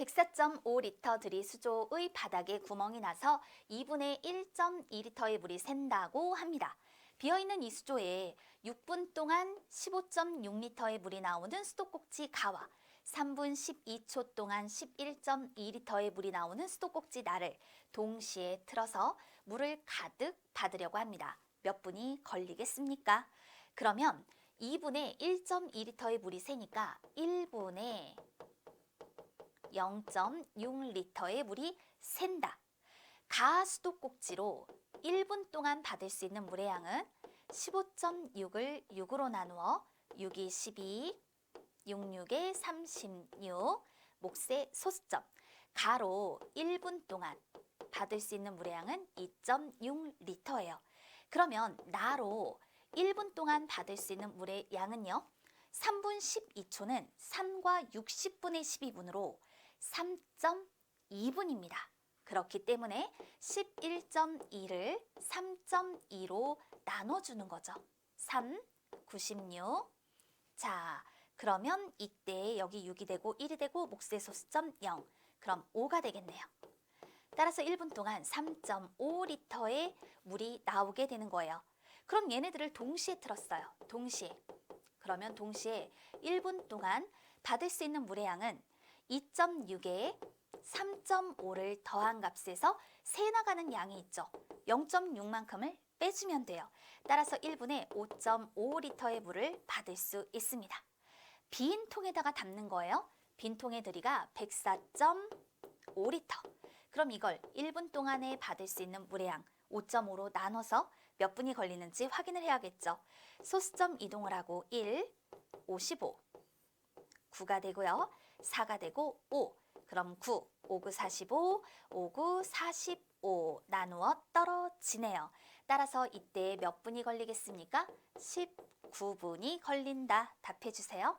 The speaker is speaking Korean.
104.5리터 들이수조의 바닥에 구멍이 나서 2분의 1.2리터의 물이 샌다고 합니다. 비어있는 이 수조에 6분 동안 15.6리터의 물이 나오는 수도꼭지 가와 3분 12초 동안 11.2리터의 물이 나오는 수도꼭지 나를 동시에 틀어서 물을 가득 받으려고 합니다. 몇 분이 걸리겠습니까? 그러면 2분의 1.2리터의 물이 새니까 1분의 0.6리터의 물이 샌다. 가 수도꼭지로 1분 동안 받을 수 있는 물의 양은 15.6을 6으로 나누어 6이 12, 66에 36, 몫의 소수점. 가로 1분 동안 받을 수 있는 물의 양은 2.6리터예요. 그러면 나로 1분 동안 받을 수 있는 물의 양은요. 3분 12초는 3과 60분의 12분으로 3.2분입니다. 그렇기 때문에 11.2를 3.2로 나눠주는 거죠. 3, 96. 자, 그러면 이때 여기 6이 되고 1이 되고 몫의 소수점 0. 그럼 5가 되겠네요. 따라서 1분 동안 3.5리터의 물이 나오게 되는 거예요. 그럼 얘네들을 동시에 틀었어요. 동시에. 그러면 동시에 1분 동안 받을 수 있는 물의 양은 2.6에 3.5를 더한 값에서 새 나가는 양이 있죠. 0.6만큼을 빼주면 돼요. 따라서 1분에 5.5리터의 물을 받을 수 있습니다. 빈 통에다가 담는 거예요. 빈 통의 들이가 104.5리터. 그럼 이걸 1분 동안에 받을 수 있는 물의 양 5.5로 나눠서 몇 분이 걸리는지 확인을 해야겠죠. 소수점 이동을 하고 1, 55, 9가 되고요. 4가 되고 5. 그럼 9, 5, 9, 45, 5, 9, 45 나누어 떨어지네요. 따라서 이때 몇 분이 걸리겠습니까? 19분이 걸린다. 답해 주세요.